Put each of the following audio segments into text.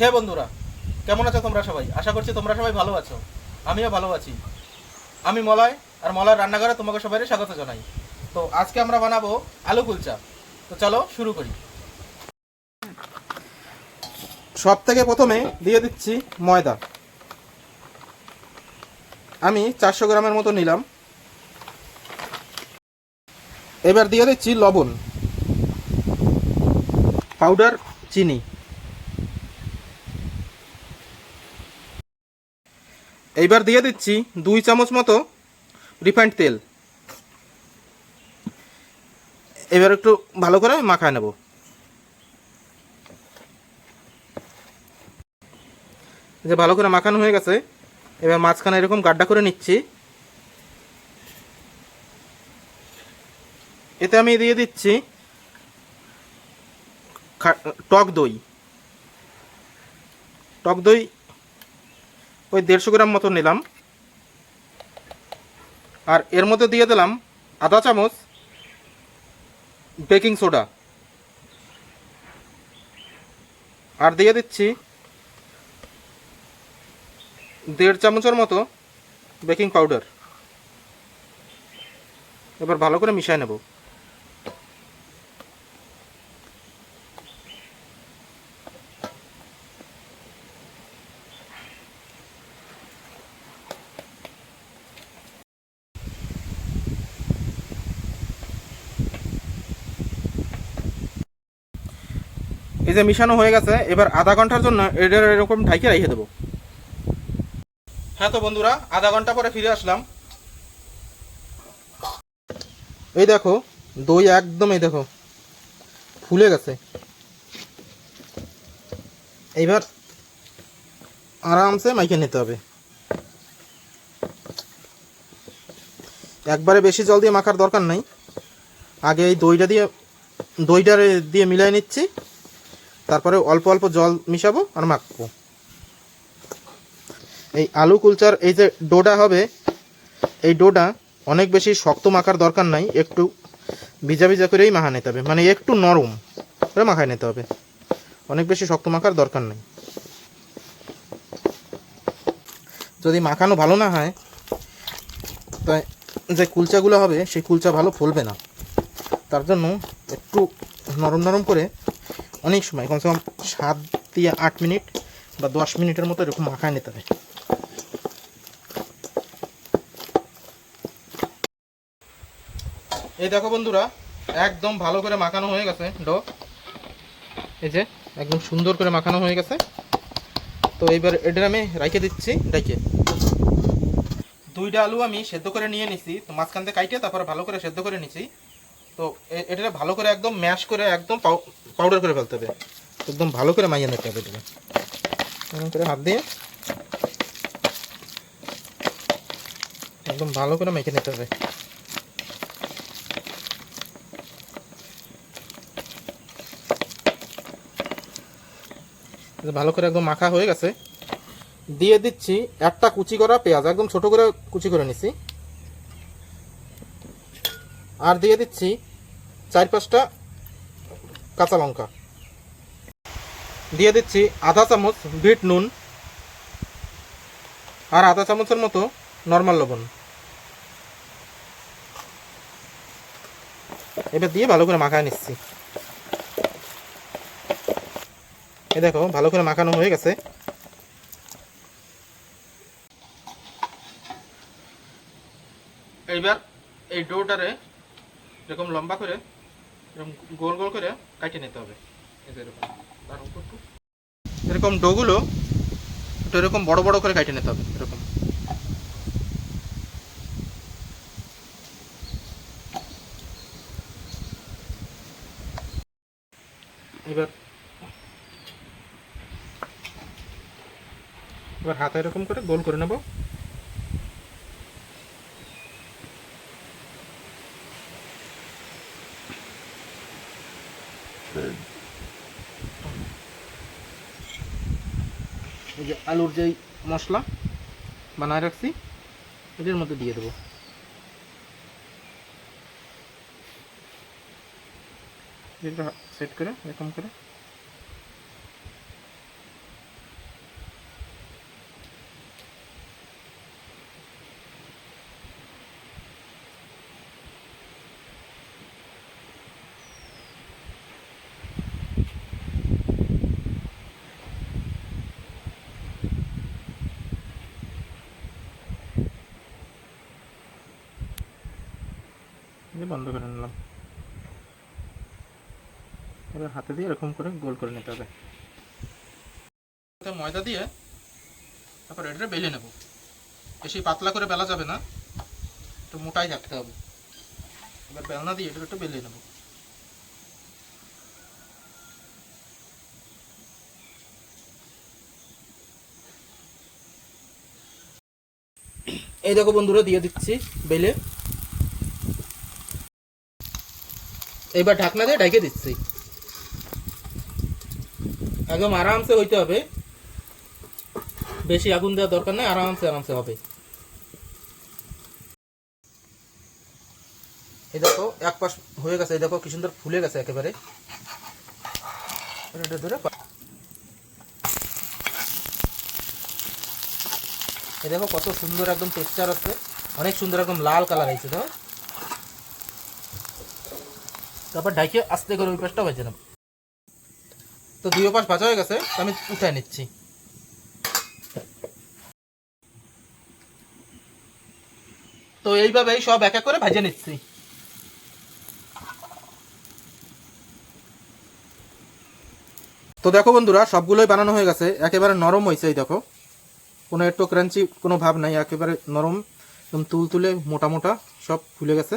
হে বন্ধুরা, কেমন আছো তোমরা সবাই? আশা করছি তোমরা সবাই ভালো আছো। আমিও ভালো আছি। আমি মলয়, আর মলয় রান্নাঘরে তোমাকে সবাই স্বাগত জানাই। তো আজকে আমরা বানাবো আলু কুলচা। তো চলো শুরু করি। সব থেকে প্রথমে দিয়ে দিচ্ছি ময়দা। আমি চারশো গ্রামের মতো নিলাম। এবার দিয়ে দিচ্ছি লবণ, পাউডার, চিনি। এইবার দিয়ে দিচ্ছি দুই চামচ মতো রিফাইন্ড তেল। এবার একটু ভালো করে মাখায় নেব। যে ভালো করে মাখানো হয়ে গেছে, এবার মাঝখানে এরকম গাড্ডা করে নিচ্ছি। এতে আমি দিয়ে দিচ্ছি টক দই। টক দই ওই দেড়শো গ্রাম মতো নিলাম। আর এর মধ্যে দিয়ে দিলাম আধা চামচ বেকিং সোডা। আর দিয়ে দিচ্ছি দেড় চামচের মতো বেকিং পাউডার। এবার ভালো করে মিশিয়ে নেব। এই যে মিশানো হয়ে গেছে, এবার আধা ঘণ্টার জন্য এটার এরকম ঢাইকে রেখে দেবো। হ্যাঁ তো বন্ধুরা, আধা ঘণ্টা পরে ফিরে আসলাম। এই দেখো, দই একদম এই দেখো ফুলে গেছে। এইবার আরামসে মাইকে নিতে হবে। একবারে বেশি জল দিয়ে মাখার দরকার নাই। আগে এই দইটা দিয়ে দইটা দিয়ে মিলাই নিচ্ছি। তারপরে অল্প অল্প জল মিশাবো আর মাখবো। এই আলু কুলচার, এই যে ডোটা হবে, এই ডোটা অনেক বেশি শক্ত মাখার দরকার নাই, একটু ভিজা ভিজা করেই মাখা নিতে হবে। মানে একটু নরম করে মাখায় নিতে হবে। অনেক বেশি শক্ত মাখার দরকার নেই। যদি মাখানো ভালো না হয়, তাই যে কুলচাগুলো হবে, সেই কুলচা ভালো ফুলবে না। তার জন্য একটু নরম নরম করে অনেক সময়, কমসে কম সাত দিয়ে আট মিনিট বা দশ মিনিটের মতো এরকম মাখায় নিতে হবে এই দেখো বন্ধুরা, একদম ভালো করে মাখানো হয়ে গেছে ডো। এই যে, একদম সুন্দর করে মাখানো হয়ে গেছে। তো এইবার এটা আমি রাইখে দিচ্ছি রাইখে দুইটা আলু আমি সেদ্ধ করে নিয়ে নিছি, তো মাঝখান থেকে কাইটে, তারপরে ভালো করে সেদ্ধ করে নিছি। তো এটা ভালো করে একদম ম্যাশ করে একদম পাউডার করে ফেলতে হবে। একদম ভালো করে মাইয়ে নিতে হবে এটাকে। এরকম করে হাত দিয়ে একদম ভালো করে মেখে নিতে হবে। ভালো করে একদম মাখা হয়ে গেছে। দিয়ে দিচ্ছি একটা কুচি করা পেঁয়াজ, একদম ছোট করে কুচি করে নিছি। আর দিয়ে দিচ্ছি চার পাঁচটা কাঁচা লঙ্কা। দিয়ে দিচ্ছি আধা চামচ বিট নুন আর আধা চামচের মতো নর্মাল লবণ। এবার দিয়ে ভালো করে মাখায় নিচ্ছি। এই দেখো, ভালো করে মাখানো হয়ে গেছে। এইবার এই ডোটারে এরকম লম্বা করে, এরকম গোল গোল করে কাটিয়ে নিতে হবে। এরকম। তার। এরকম ডোগুলো একটু এরকম বড় বড় করে কাটিয়ে নিতে হবে, এরকম। এবার এবার হাতে এরকম করে গোল করে নেব। এই যে আলুর যেই মশলা বানায় রাখছি, এটার মধ্যে দিয়ে দেবো। সেট করে, এরকম করে। বন্ধ করে নিলাম। এবার হাতে দিয়ে এরকম করে গোল করে নিতে হবে। ময়দা দিয়ে তারপর এটা বেলে নেব। বেশি পাতলা করে বেলা যাবে না, একটু মোটাই রাখতে হবে। এবার বেলনা দিয়ে এটা একটু বেলে নেব। এই দেখো বন্ধুরা, দিয়ে দিচ্ছি বেলে। এবার ঢাকনা দিয়ে ঢেকে দিচ্ছি। একদম আরামসে হইতে হবে। বেশি আগুন দেওয়ার দরকার নেই, আরামসে আরামসে হবে। এই দেখো, এক পাশ হয়ে গেছে, এই দেখো কি সুন্দর ফুলে গেছে একেবারে। ধরে এই দেখো কত সুন্দর একদম টেক্সচার আছে। অনেক সুন্দর একদম লাল কালার হয়েছে দেখো। তারপর ডাইকে আস্তে করে ওই পাশটা ভেজে নেব। তো দুই পাশ ভাজা হয়ে গেছে আমি উঠায় নিচ্ছি। তো এইভাবেই সব এক এক করে ভেজে নিচ্ছি। তো দেখো বন্ধুরা, সবগুলোই বানানো হয়ে গেছে, একেবারে নরম হয়েছে এই দেখো। কোনো একটু ক্রাঞ্চি কোনো ভাব নাই, একেবারে নরম তুল তুলে মোটা মোটা সব ফুলে গেছে।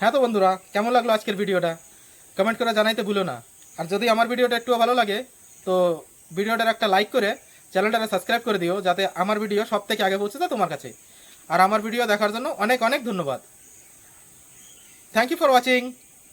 হ্যাঁ তো বন্ধুরা, কেমন লাগল আজকের ভিডিওটা? কমেন্ট করে জানাইতে ভুলো না। আর যদি আমার ভিডিওটা একটু ভালো লাগে, তো ভিডিওটার একটা লাইক করে চ্যানেলটাকে সাবস্ক্রাইব করে দিও, যাতে আমার ভিডিও সব থেকে আগে পৌঁছে যায় তোমার কাছে। আর আমার ভিডিও দেখার জন্য অনেক অনেক ধন্যবাদ। Thank you for watching